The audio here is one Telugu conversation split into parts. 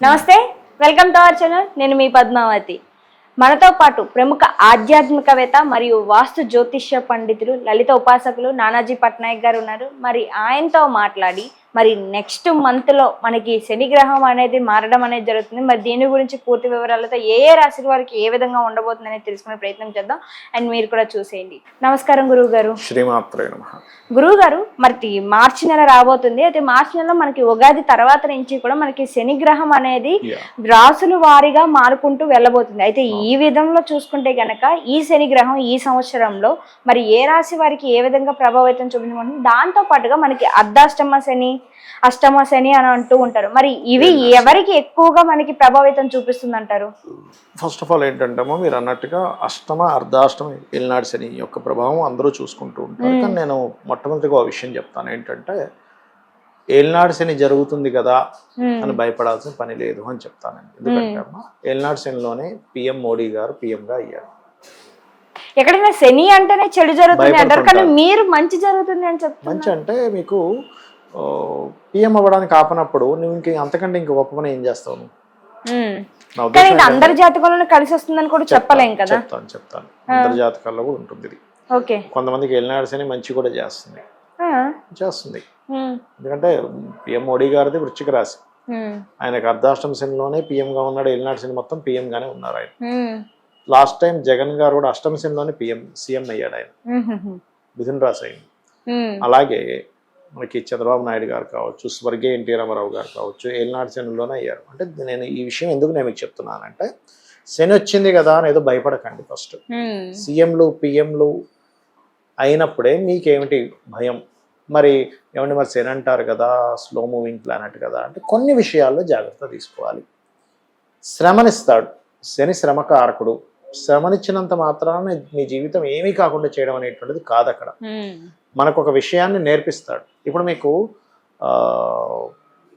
నమస్తే వెల్కమ్ టు అవర్ ఛానల్ నేను మీ పద్మావతి. మనతో పాటు ప్రముఖ ఆధ్యాత్మికవేత్త మరియు వాస్తు జ్యోతిష్య పండితులు లలిత ఉపాసకులు నానాజీ పట్నాయక్ గారు ఉన్నారు. మరి ఆయనతో మాట్లాడి మరి నెక్స్ట్ మంత్లో మనకి శని గ్రహం అనేది మారడం అనేది జరుగుతుంది. మరి దీని గురించి పూర్తి వివరాలతో ఏ ఏ రాశి వారికి ఏ విధంగా ఉండబోతుంది అనేది తెలుసుకునే ప్రయత్నం చేద్దాం. అండ్ మీరు కూడా చూసేయండి. నమస్కారం గురువు గారు గురువు గారు మరి మార్చి నెల రాబోతుంది. అయితే మార్చి నెలలో మనకి ఉగాది తర్వాత నుంచి కూడా మనకి శని గ్రహం అనేది రాసుల వారీగా మారుకుంటూ వెళ్ళబోతుంది. అయితే ఈ విధంలో చూసుకుంటే గనక ఈ శని గ్రహం ఈ సంవత్సరంలో మరి ఏ రాశి వారికి ఏ విధంగా ప్రభావితం చూపించబోతుంది? దాంతో పాటుగా మనకి అర్ధాష్టమ శని అష్టమ శని అని అంటూ ఉంటారు. మరి ఇవి ఎవరికి ఎక్కువగా మనకి ప్రభావితం చూపిస్తుంది అంటారు ఫస్ట్ ఆఫ్ ఆల్ ఏంటంటేమో మీరు అన్నట్టుగా అష్టమ అర్ధాష్టమ ఏలినాడు శని యొక్క ప్రభావం అందరూ చూసుకుంటూ ఉంటారు. కానీ నేను మొట్టమొదటిగా ఒక విషయం చెప్తాను. ఏంటంటే ఏలినాడు శని జరుగుతుంది కదా అని భయపడాల్సిన పని లేదు అని చెప్తాను. ఎందుకంటే అమ్మా ఏలినాడు శనిలోనే పిఎం మోడీ గారు పిఎంగా అయ్యారు. ఎక్కడైనా శని అంటేనే చెడు జరుగుతుంది. అంటారు కానీ. మీరు మంచి జరుగుతుంది అని చెప్తున్నారు. మంచి అంటే మీకు పిఎం అవ్వడానికి ఆపనప్పుడు నువ్వు ఇంక అంతకంటే ఇంక గొప్ప పని ఏం చేస్తావు నువ్వు? కానీ ఇది అందరి జాతకంలో కలిసి వస్తుందని కూడా చెప్పలేం కదా. చెప్తాను చెప్తాను. అందరి జాతకాల్లో కూడా ఉంటుంది ఇది. ఓకే. కొంతమందికి ఏలినాడు శని మంచి కూడా చేస్తుంది. ఆ, చేస్తుంది. ఎందుకంటే పిఎం మోడీ గారిది వృశ్చిక రాశి. ఆయనకు అర్ధాష్టమ శనిలోనే పిఎంగా ఉన్నాడు ఏలినాడు శని మొత్తం PM గానే ఉన్నారు ఆయన. లాస్ట్ టైం జగన్ గారు కూడా అష్టమ శనిలోనే పిఎం సీఎం అయ్యాడు ఆయన. మిథున్ రాశి అయింది అలాగే మనకి చంద్రబాబు నాయుడు గారు కావచ్చు స్వర్గీయ ఎన్టీ రామారావు గారు కావచ్చు ఏలినాడు శనిలోనే అయ్యారు. అంటే నేను ఈ విషయం ఎందుకు నేను మీకు చెప్తున్నానంటే శని వచ్చింది కదా అని ఏదో భయపడకండి ఫస్ట్. సీఎంలు పిఎంలు అయినప్పుడే మీకేమిటి భయం? మరి ఏమంటే మరి శని అంటారు కదా స్లో మూవింగ్ ప్లానెట్ కదా అంటే కొన్ని విషయాల్లో జాగ్రత్త తీసుకోవాలి. శ్రమనిస్తాడు. శని శ్రమకారకుడు. శ్రమనిచ్చినంత మాత్రాన మీ జీవితం ఏమీ కాకుండా చేయడం అనేటువంటిది కాదు అక్కడ మనకు ఒక విషయాన్ని నేర్పిస్తాడు. ఇప్పుడు మీకు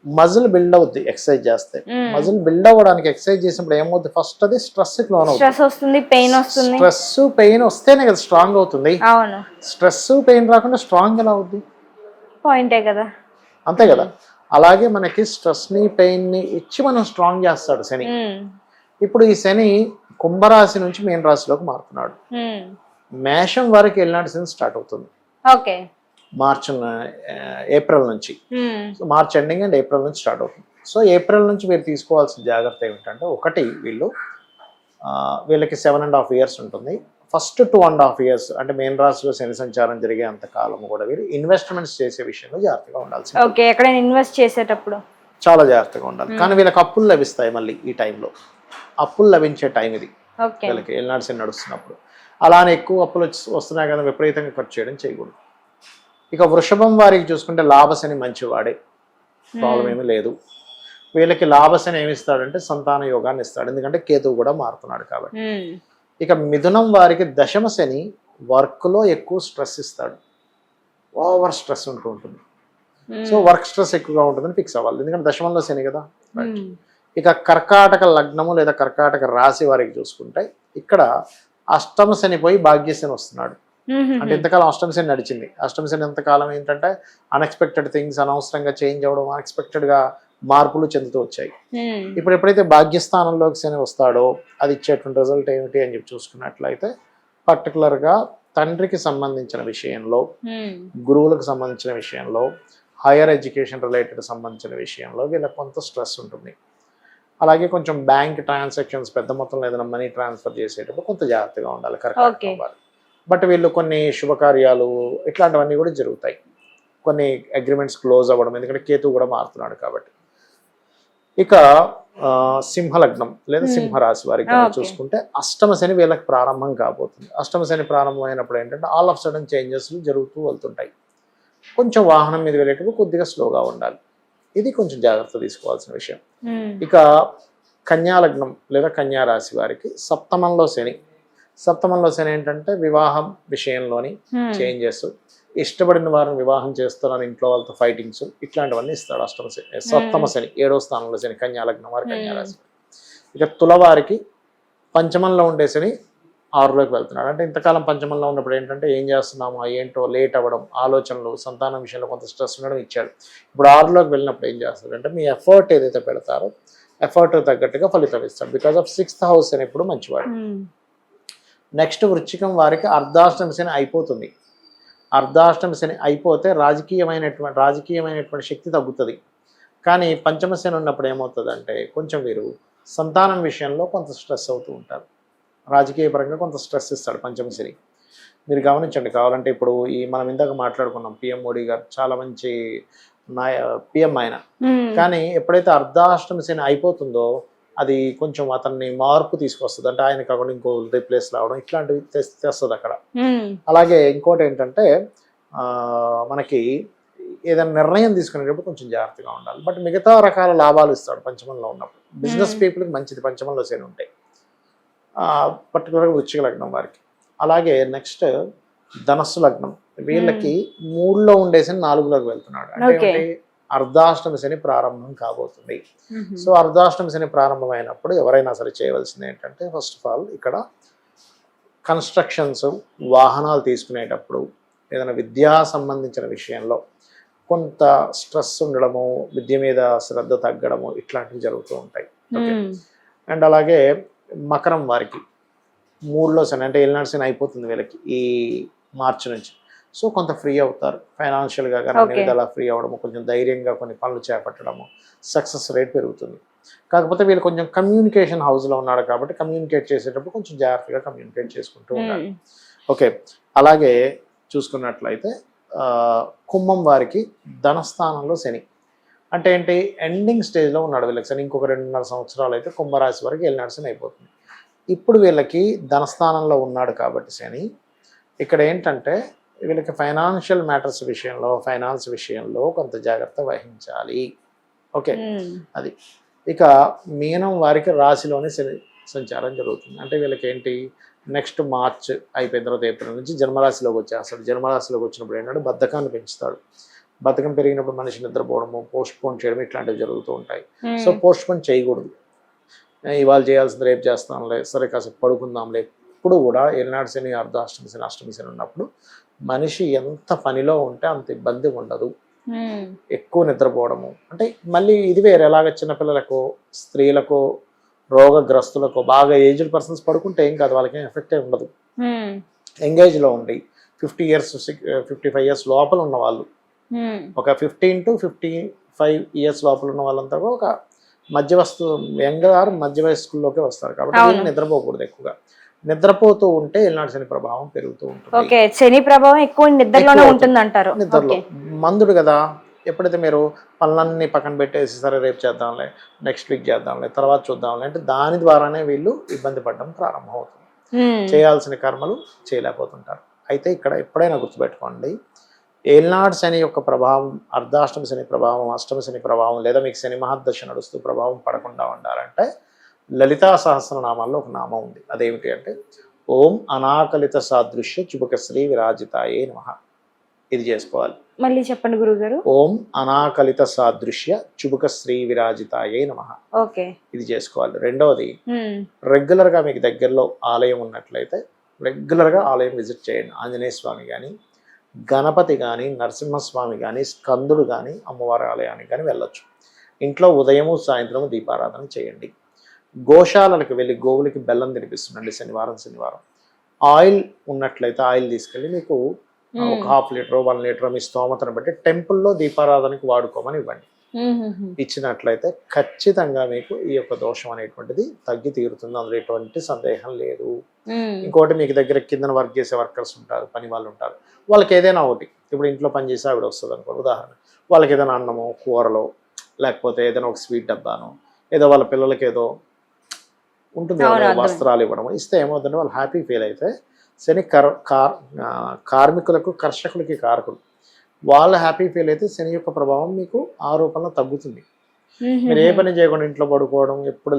మజిల్ బిల్డ్ అవుద్ది ఎక్సర్సైజ్ చేస్తే. మజిల్ బిల్డ్ అవ్వడానికి ఎక్సర్సైజ్ చేసినప్పుడు ఏమవుద్ది? ఫస్ట్ అది స్ట్రెస్ లోన్ అవుతుంది. స్ట్రెస్ వస్తుంది పెయిన్ వస్తుంది. స్ట్రెస్ పెయిన్ వస్తేనే కదా స్ట్రాంగ్ అవుతుంది. అవును. స్ట్రెస్ పెయిన్ రాకుండా స్ట్రాంగ్ ఎలా అవుద్ది? పాయింటే కదా. అంతే కదా. అలాగే మనకి స్ట్రెస్ని పెయిన్ని ఇచ్చి మనం స్ట్రాంగ్ చేస్తాడు శని. ఇప్పుడు ఈ శని కుంభరాశి నుంచి మీన రాశిలోకి మారుతున్నాడు మేషం వరకు వెళ్ళినాడు శని స్టార్ట్ అవుతుంది. మార్చ్ ఏప్రిల్ నుంచి. మార్చ్ ఎండింగ్ అండ్ ఏప్రిల్ నుంచి స్టార్ట్ అవుతుంది. సో ఏప్రిల్ నుంచి మీరు తీసుకోవాల్సిన జాగ్రత్త ఏమిటంటే ఒకటి వీళ్ళు వీళ్ళకి సెవెన్ అండ్ హాఫ్ ఇయర్స్ ఉంటుంది. First two and half years అంటే మెయిన్ రాశిలో శని సంచారం జరిగే అంత కాలం కూడా వీరు ఇన్వెస్ట్మెంట్స్ చేసే విషయంలో జాగ్రత్తగా ఉండాల్సి. ఓకే ఎక్కడైనా ఇన్వెస్ట్ చేసేటప్పుడు? చాలా జాగ్రత్తగా ఉండాలి. కానీ వీళ్ళకి అప్పులు లభిస్తాయి మళ్ళీ ఈ టైంలో. అప్పులు లభించే టైం ఇది. వీళ్ళకి ఏళ్ళనాడు శని నడుస్తున్నప్పుడు. అలానే ఎక్కువ అప్పులు వచ్చి- వస్తున్నాయి కదా విపరీతంగా ఖర్చు చేయడం చేయకూడదు. ఇక వృషభం వారికి చూసుకుంటే లాభశని మంచివాడే. ప్రాబ్లం ఏమీ లేదు. వీళ్ళకి లాభశని ఏమి ఇస్తాడంటే సంతాన యోగాన్ని ఇస్తాడు. ఎందుకంటే కేతువు కూడా మారుతున్నాడు కాబట్టి. ఇక మిథునం వారికి దశమ శని వర్క్లో ఎక్కువ స్ట్రెస్ ఇస్తాడు. ఓవర్ స్ట్రెస్ ఉంటూ ఉంటుంది. సో వర్క్ స్ట్రెస్ ఎక్కువగా ఉంటుందని ఫిక్స్ అవ్వాలి. ఎందుకంటే దశమంలో శని కదా. ఇక కర్కాటక లగ్నము లేదా కర్కాటక రాశి వారికి చూసుకుంటే ఇక్కడ అష్టమ శని పోయి భాగ్యశని వస్తున్నాడు. అంటే ఇంతకాలం అష్టమ శని నడిచింది. అష్టమ శని ఎంతకాలం ఏంటంటే అన్ఎక్స్పెక్టెడ్ థింగ్స్ అనవసరంగా చేంజ్ అవ్వడం unexpected గా మార్పులు చెందుతూ వచ్చాయి. ఇప్పుడు ఎప్పుడైతే భాగ్యస్థానంలోకి శని వస్తాడో అది ఇచ్చేటువంటి రిజల్ట్ ఏమిటి అని చెప్పి చూసుకున్నట్లయితే పర్టికులర్గా తండ్రికి సంబంధించిన విషయంలో గురువులకు సంబంధించిన విషయంలో హైయర్ ఎడ్యుకేషన్ రిలేటెడ్ సంబంధించిన విషయంలో వీళ్ళకి కొంత స్ట్రెస్ ఉంటుంది. అలాగే కొంచెం బ్యాంక్ ట్రాన్సాక్షన్స్ పెద్ద మొత్తంలో ఏదైనా మనీ ట్రాన్స్ఫర్ చేసేటప్పుడు కొంత జాగ్రత్తగా ఉండాలి. కరెక్ట్ బట్ వీళ్ళు కొన్ని శుభకార్యాలు ఇట్లాంటివన్నీ కూడా జరుగుతాయి కొన్ని అగ్రిమెంట్స్ క్లోజ్ అవ్వడం ఎందుకంటే కేతు కూడా మారుతున్నాడు కాబట్టి ఇక సింహలగ్నం లేదా Hmm. సింహరాశి వారికి. చూసుకుంటే అష్టమ శని వీళ్ళకి ప్రారంభం కాబోతుంది అష్టమ శని ప్రారంభమైనప్పుడు ఏంటంటే ఆల్ ఆఫ్ సడన్ చేంజెస్ జరుగుతూ వెళ్తుంటాయి కొంచెం వాహనం మీద వెళ్ళేటప్పుడు కొద్దిగా స్లోగా ఉండాలి ఇది కొంచెం జాగ్రత్త తీసుకోవాల్సిన విషయం. ఇక కన్యా లగ్నం లేదా కన్యా రాశి వారికి సప్తమంలో శని. సప్తమంలో శని ఏంటంటే వివాహం విషయంలోని చేంజెస్. ఇష్టపడిన వారిని వివాహం చేస్తున్నాను ఇంట్లో వాళ్ళతో ఫైటింగ్స్ ఇట్లాంటివన్నీ ఇస్తాడు అష్టమ శని. సప్తమ శని ఏడో స్థానంలో శని కన్యా లగ్నం వారి కన్యా Hmm. రాశి ఇక తుల వారికి పంచమంలో ఉండే శని ఆరులోకి వెళ్తున్నాడు. అంటే ఇంతకాలం పంచమంలో ఉన్నప్పుడు ఏంటంటే ఏం చేస్తున్నాము ఏంటో లేట్ అవ్వడం ఆలోచనలు సంతానం విషయంలో కొంత స్ట్రెస్ ఉండడం ఇచ్చాడు. ఇప్పుడు ఆరులోకి వెళ్ళినప్పుడు ఏం చేస్తాడు అంటే మీ ఎఫర్ట్ ఏదైతే పెడతారో ఎఫర్ట్ తగ్గట్టుగా ఫలితం ఇస్తాడు. బికాస్ ఆఫ్ సిక్స్త్ హౌస్ అని ఎప్పుడు మంచివాడు. నెక్స్ట్ వృశ్చికం వారికి అర్ధాష్టమి శని అయిపోతుంది. అర్ధాష్టమి శని అయిపోతే రాజకీయమైనటువంటి రాజకీయమైనటువంటి శక్తి తగ్గుతుంది. కానీ పంచమ శని ఉన్నప్పుడు ఏమవుతుందంటే కొంచెం వీరు సంతానం విషయంలో కొంత స్ట్రెస్ అవుతూ ఉంటారు. రాజకీయ పరంగా కొంత స్ట్రెస్ ఇస్తాడు పంచమ శని మీరు గమనించండి కావాలంటే ఇప్పుడు ఈ మనం ఇందాక మాట్లాడుకున్నాం పిఎం మోడీ గారు చాలా మంచి నాయ పిఎం ఆయన. కానీ ఎప్పుడైతే అర్ధాష్టమి శని అయిపోతుందో అది కొంచెం అతన్ని మార్పు తీసుకొస్తుంది. అంటే ఆయన కాకుండా ఇంకో రీప్లేస్ రావడం ఇట్లాంటివి తెస్- తెస్తుంది అక్కడ. అలాగే ఇంకోటి ఏంటంటే మనకి ఏదైనా నిర్ణయం తీసుకునేటప్పుడు కొంచెం జాగ్రత్తగా ఉండాలి. బట్ మిగతా రకాల లాభాలు ఇస్తాడు పంచమంలో ఉన్నప్పుడు. బిజినెస్. పీపుల్కి మంచిది పంచమంలో శని ఉంటాయి పర్టికులర్గా వృచ్చిక లగ్నం వారికి. అలాగే నెక్స్ట్ ధనస్సు లగ్నం. వీళ్ళకి మూడులో ఉండేసి నాలుగులోకి వెళ్తున్నాడు. అంటే? అర్ధాష్టమి శని ప్రారంభం కాబోతుంది. సో అర్ధాష్టమి శని ప్రారంభమైనప్పుడు ఎవరైనా సరే చేయవలసింది ఏంటంటే ఫస్ట్ ఆఫ్ ఆల్ ఇక్కడ కన్స్ట్రక్షన్స్ వాహనాలు తీసుకునేటప్పుడు ఏదైనా విద్యా సంబంధించిన విషయంలో కొంత స్ట్రెస్ ఉండడము విద్య మీద శ్రద్ధ తగ్గడము ఇట్లాంటివి జరుగుతూ ఉంటాయి. అండ్ అలాగే మకరం వారికి. మూడులో శని అంటే ఏలినాడు శని అయిపోతుంది వీళ్ళకి ఈ మార్చి నుంచి. సో కొంత ఫ్రీ అవుతారు. ఫైనాన్షియల్గా కానీ అన్ని Okay. విధాలా ఫ్రీ అవ్వడము కొంచెం ధైర్యంగా కొన్ని పనులు చేపట్టడము సక్సెస్ రేట్ పెరుగుతుంది. కాకపోతే వీళ్ళు కొంచెం కమ్యూనికేషన్ హౌస్లో ఉన్నాడు కాబట్టి కమ్యూనికేట్ చేసేటప్పుడు కొంచెం జాగ్రత్తగా కమ్యూనికేట్ చేసుకుంటూ ఉండాలి. ఉమ్. ఓకే. అలాగే చూసుకున్నట్లయితే కుంభం వారికి ధనస్థానంలో శని. అంటే ఏంటి? ఎండింగ్ స్టేజ్లో ఉన్నాడు వీళ్ళకి. శని ఇంకొక రెండున్నర సంవత్సరాలు అయితే కుంభరాశి వరకు వెళ్ళినాడు శని అయిపోతుంది. ఇప్పుడు వీళ్ళకి ధనస్థానంలో ఉన్నాడు కాబట్టి శని ఇక్కడ ఏంటంటే వీళ్ళకి ఫైనాన్షియల్ మ్యాటర్స్ విషయంలో ఫైనాన్స్ విషయంలో కొంత జాగ్రత్త వహించాలి. ఓకే? ఉమ్. అది. ఇక మీనం వారికి రాశిలోనే శని సంచారం జరుగుతుంది. అంటే వీళ్ళకి ఏంటి? నెక్స్ట్ మార్చ్ అయిపోయిన తర్వాత ఏప్రిల్ నుంచి జన్మరాశిలోకి వచ్చేస్తాడు. జన్మరాశిలోకి వచ్చినప్పుడు ఏంటంటే బద్ధకాన్ని పెంచుతాడు. బద్ధకం పెరిగినప్పుడు మనిషి నిద్రపోవడము పోస్ట్ పోన్ చేయడం ఇట్లాంటివి జరుగుతూ ఉంటాయి. సో పోస్ట్ పోన్ చేయకూడదు ఇవాళ చేయాల్సింది రేపు చేస్తాంలే సరే కాసేపు పడుకుందాంలే ఇప్పుడు కూడా ఏనాడు శని అర్ధాష్టమి శని అష్టమి శని ఉన్నప్పుడు మనిషి ఎంత పనిలో ఉంటే అంత ఇబ్బంది ఉండదు ఉమ్. ఎక్కువ నిద్రపోవడము అంటే మళ్ళీ ఇది వేరే ఎలాగ చిన్నపిల్లలకు స్త్రీలకు రోగగ్రస్తులకు బాగా ఏజ్డ్ పర్సన్స్ పడుకుంటే ఏం కాదు వాళ్ళకి ఎఫెక్ట్ ఉండదు. ఎంగేజ్లో ఉండి fifty years fifty five years లోపల ఉన్న వాళ్ళు. ఒక fifteen to fifty five years లోపల ఉన్న వాళ్ళంతా కూడా ఒక మధ్య వస్తు యంగ్ ఆర్ మధ్య వయస్కుల్లోకి వస్తారు. కాబట్టి నిద్రపోకూడదు ఎక్కువగా. నిద్రపోతూ ఉంటే ఎల్నాడు శని ప్రభావం పెరుగుతూ ఉంటుంది. ఓకే శని ప్రభావం ఎక్కువ నిద్రలోనే ఉంటుంది అంటారు నిద్రలో. మందుడు కదా ఎప్పుడైతే మీరు పనులన్నీ పక్కన పెట్టేసి సరే రేపు చేద్దాంలే నెక్స్ట్ వీక్ చేద్దాంలే తర్వాత చూద్దాంలే అంటే దాని ద్వారానే వీళ్ళు ఇబ్బంది పడడం ప్రారంభమవుతుంది. చేయాల్సిన కర్మలు చేయలేకపోతుంటారు. అయితే ఇక్కడ ఎప్పుడైనా గుర్తుపెట్టుకోండి ఏల్నాడు శని యొక్క ప్రభావం అర్ధాష్టమ శని ప్రభావం అష్టమ శని ప్రభావం లేదా మీకు శని మహర్దశ నడుస్తూ ప్రభావం పడకుండా ఉండాలంటే లలితా సహస్రనామాల్లో ఒక నామం ఉంది. అదేమిటి అంటే ఓం అనాకలిత సాదృశ్య చుబక శ్రీ విరాజితాయే నమ. ఇది చేసుకోవాలి. మళ్ళీ చెప్పండి గురుగారు. ఓం అనాకలిత సాదృశ్య చుబుక శ్రీ విరాజితాయే నమ. ఓకే. ఇది చేసుకోవాలి. రెండవది ఉమ్. రెగ్యులర్గా మీకు దగ్గరలో ఆలయం ఉన్నట్లయితే రెగ్యులర్గా ఆలయం విజిట్ చేయండి. ఆంజనేయ స్వామి కానీ గణపతి కానీ నరసింహస్వామి కానీ స్కందుడు కానీ అమ్మవారి ఆలయానికి కానీ వెళ్ళొచ్చు ఇంట్లో ఉదయము సాయంత్రము దీపారాధన చేయండి గోశాలలకు వెళ్ళి గోవులకి బెల్లం తినిపిస్తుండండి శనివారం శనివారం ఆయిల్ ఉన్నట్లయితే ఆయిల్ తీసుకెళ్ళి మీకు. ఒక హాఫ్ లీటర్ వన్ లీటర్ మీ స్తోమతను బట్టి టెంపుల్లో దీపారాధనకి వాడుకోమని ఇవ్వండి. ఇచ్చినట్లయితే ఖచ్చితంగా మీకు ఈ యొక్క దోషం అనేటువంటిది తగ్గి తీరుతుంది. అందులో ఎటువంటి సందేహం లేదు. ఇంకోటి మీకు దగ్గర కింద వర్క్ చేసే వర్కర్స్ ఉంటారు పని వాళ్ళు ఉంటారు. వాళ్ళకి ఏదైనా ఒకటి ఇప్పుడు ఇంట్లో పని చేసే ఆవిడ వస్తుంది అనుకో ఉదాహరణ వాళ్ళకి ఏదైనా అన్నమో కూరలో లేకపోతే ఏదైనా ఒక స్వీట్ డబ్బానో ఏదో వాళ్ళ పిల్లలకి ఏదో ఉంటుంది. వస్త్రాలు ఇవ్వడం ఇస్తే ఏమవుతుందంటే వాళ్ళు హ్యాపీ ఫీల్ అయితే శని కర్ కార్మికులకు కర్షకులకి కారకులు. వాళ్ళు హ్యాపీ ఫీల్ అయితే శని యొక్క ప్రభావం మీకు ఆ రూపంలో తగ్గుతుంది. మీరు ఏ పని చేయకుండా ఇంట్లో పడుకోవడం ఎప్పుడు